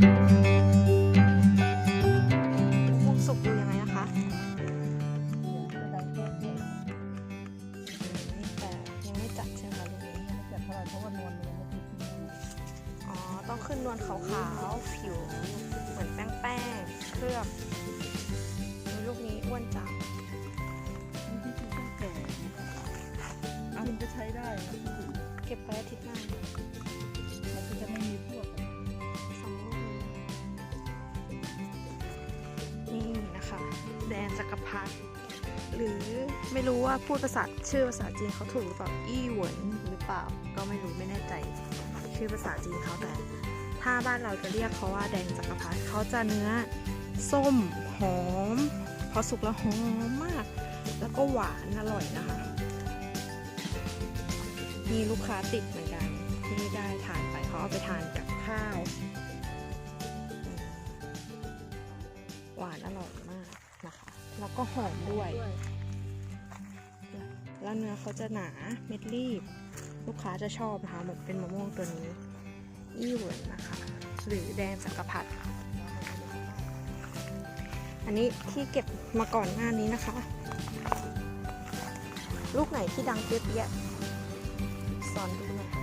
ม่วงสุกดูยังไงนะคะแต่ยังไม่จัดใช่ไหมคะลูกนี้อ๋อ ต้องขึ้นนวลขาวๆ ผิว เหมือนแป้งๆ เคลือบอุ๊ยลูกนี้อ้วนจัง มันจะใช้ได้นะ เก็บไปอาทิตย์หน้า จักรพรรดิหรือไม่รู้ว่าพูดภาษาชื่อภาษาจีนเขาถูกหรือเปล่าอี้หวนหรือเปล่า ก็ไม่รู้ไม่แน่ใจชื่อภาษาจีนเขาแต่ ถ้าบ้านเราจะเรียกเขาว่าแดงจักรพรรดิเขาจะเนื้อส้มหอม พอสุกแล้วหอมมาก แล้วก็หวานอร่อยนะคะมีลูกค้าติดเหมือนกันที่ได้ทานไปเขาเอาไปทานกับข้าว หวานอร่อยมาก แล้วก็หอมด้วย แล้วเนื้อเขาจะหนาเม็ดรีบ ลูกค้าจะชอบนะคะเหมือนเป็นมะม่วงตัวนี้อี้หวนนะคะ หรือแดงจักรพรรดิอันนี้ที่เก็บมาก่อนหน้านี้นะคะ ลูกไหนที่ดังเปี้ยๆสอนดูหน่อย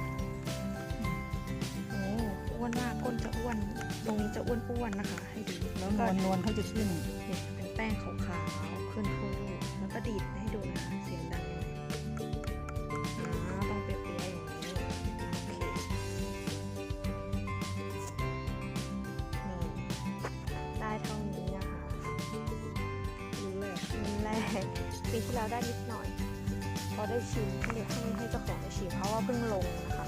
อ้วนมากก้นจะอ้วน ตรงนี้จะอ้วนๆนะคะ ให้ดูแล้วนวลนวลเขาจะขึ้นเนี่ยเป็นแป้งขาวๆขึ้นทูแล้วก็ดีดให้ดูนะคะเสียงดังยังไงอ่าต้องเปียๆอย่างนี้โอเคนี่ได้เท่านี้นะคะรุ่นแรกรุ่นแรกปีที่แล้วได้นิดหน่อย พอได้ชิมให้ให้ให้เจ้าของได้ชิมเพราะว่าเพิ่งลงนะคะ